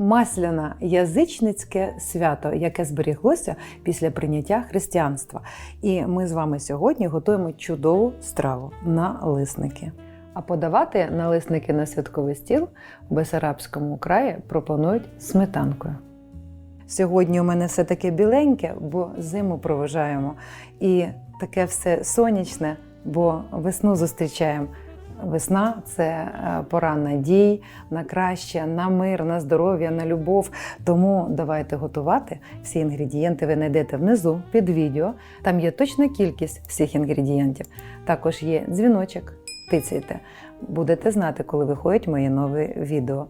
Масляна язичницьке свято, яке зберіглося після прийняття християнства. І ми з вами сьогодні готуємо чудову страву налисники. А подавати налисники на святковий стіл в Бесарабському краї пропонують сметанкою. Сьогодні у мене все таке біленьке, бо зиму проважаємо. І таке все сонячне, бо весну зустрічаємо. Весна це е, пора надій на краще, на мир, на здоров'я, на любов. Тому давайте готувати. Всі інгредієнти ви знайдете внизу під відео. Там є точна кількість всіх інгредієнтів. Також є дзвіночок. Тицяйте, будете знати, коли виходять мої нові відео.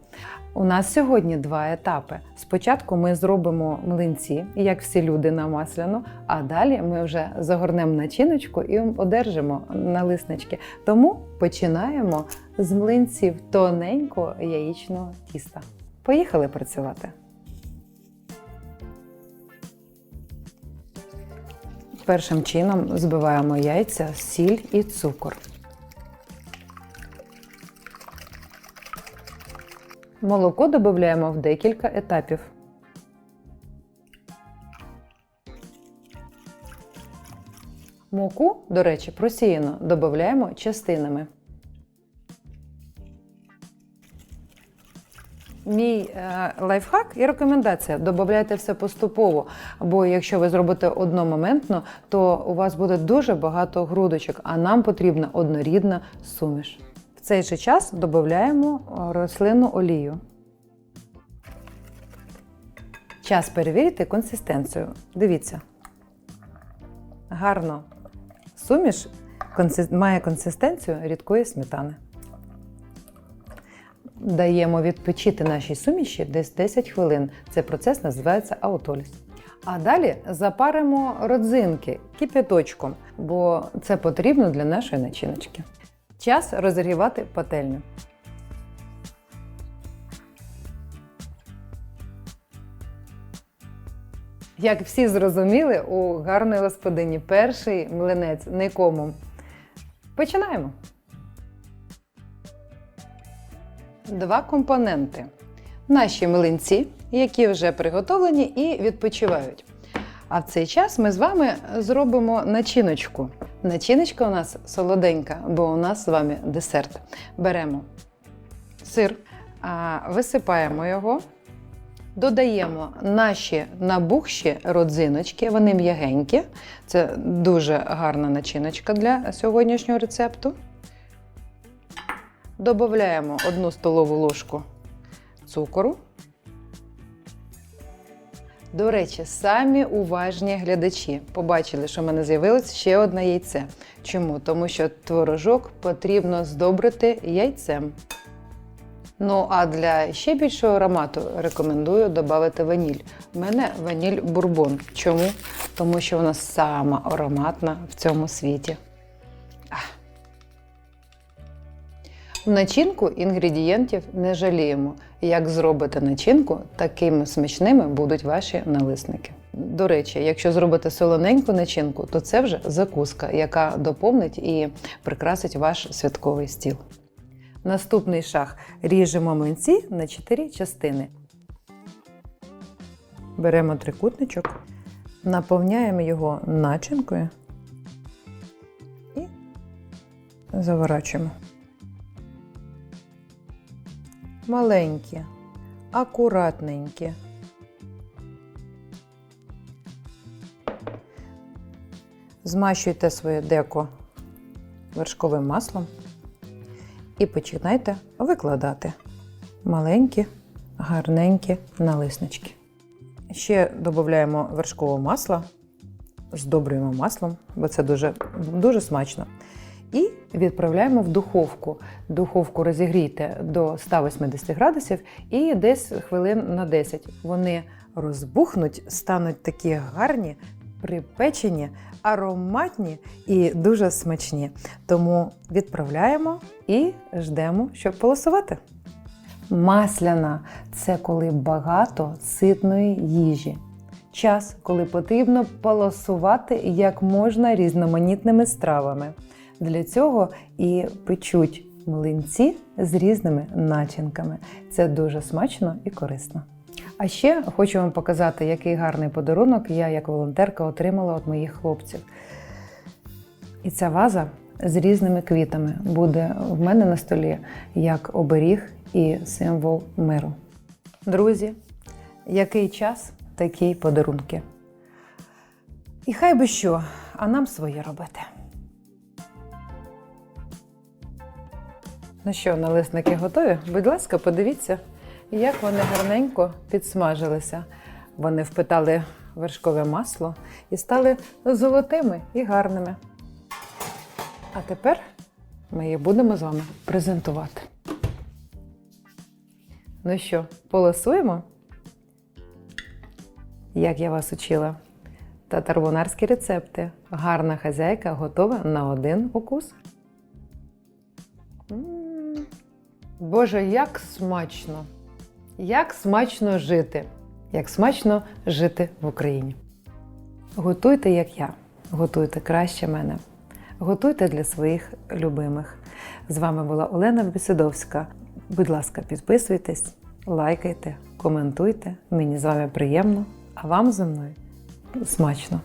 У нас сьогодні два етапи. Спочатку ми зробимо млинці, як всі люди на масляну, а далі ми вже загорнемо начиночку і одержимо налиснички. Тому починаємо з млинців тоненького яєчного тіста. Поїхали працювати. Першим чином збиваємо яйця, сіль і цукор. Молоко додаємо в декілька етапів. Муку, до речі, просіяно додаємо частинами. Мій е, лайфхак і рекомендація додавайте все поступово. Бо якщо ви зробите одномоментно, то у вас буде дуже багато грудочок, а нам потрібна однорідна суміш. В цей же час додаємо рослинну олію. Час перевірити консистенцію. Дивіться. Гарно. Суміш має консистенцію рідкої сметани. Даємо відпочити нашій суміші десь 10 хвилин. Цей процес називається аутоліз. А далі запаримо родзинки кипяточком, бо це потрібно для нашої начиночки. Час розігрівати пательню. Як всі зрозуміли, у гарної господині перший млинець нікому. Починаємо. Два компоненти. Наші млинці, які вже приготовлені і відпочивають. А в цей час ми з вами зробимо начиночку. Начиночка у нас солоденька, бо у нас з вами десерт. Беремо сир, висипаємо його, додаємо наші набухші родзиночки, вони м'ягенькі. Це дуже гарна начиночка для сьогоднішнього рецепту. Додаємо одну столову ложку цукору. До речі, самі уважні глядачі побачили, що в мене з'явилось ще одне яйце. Чому? Тому що творожок потрібно здобрити яйцем. Ну а для ще більшого аромату рекомендую додати ваніль. У мене ваніль бурбон. Чому? Тому що вона сама ароматна в цьому світі. В начинку інгредієнтів не жаліємо. Як зробите начинку, такими смачними будуть ваші налисники. До речі, якщо зробите солоненьку начинку, то це вже закуска, яка доповнить і прикрасить ваш святковий стіл. Наступний шаг ріжемо млинці на 4 частини. Беремо трикутничок, наповняємо його начинкою і заворачуємо. Маленькі, акуратненькі. Змащуйте своє деко вершковим маслом і починайте викладати маленькі, гарненькі налиснички. Ще додаємо вершкове масло, здобрюємо маслом, бо це дуже, дуже смачно. І відправляємо в духовку. Духовку розігрійте до 180 градусів і десь хвилин на 10. Вони розбухнуть, стануть такі гарні, припечені, ароматні і дуже смачні. Тому відправляємо і ждемо, щоб полосувати. Масляна це коли багато ситної їжі. Час, коли потрібно полосувати як можна різноманітними стравами. Для цього і печуть млинці з різними начинками. Це дуже смачно і корисно. А ще хочу вам показати, який гарний подарунок я як волонтерка отримала від моїх хлопців. І ця ваза з різними квітами буде в мене на столі як оберіг і символ миру. Друзі, який час, такі подарунки. І хай би що, а нам своє робити. Ну що, налисники готові? Будь ласка, подивіться, як вони гарненько підсмажилися. Вони впитали вершкове масло і стали золотими і гарними. А тепер ми їх будемо з вами презентувати. Ну що, полосуємо? Як я вас учила? Татарбунарські рецепти. Гарна хазяйка готова на один укус. Боже, як смачно! Як смачно жити! Як смачно жити в Україні. Готуйте, як я. Готуйте краще мене. Готуйте для своїх любимих. З вами була Олена Бісидовська. Будь ласка, підписуйтесь, лайкайте, коментуйте. Мені з вами приємно, а вам зі мною смачно.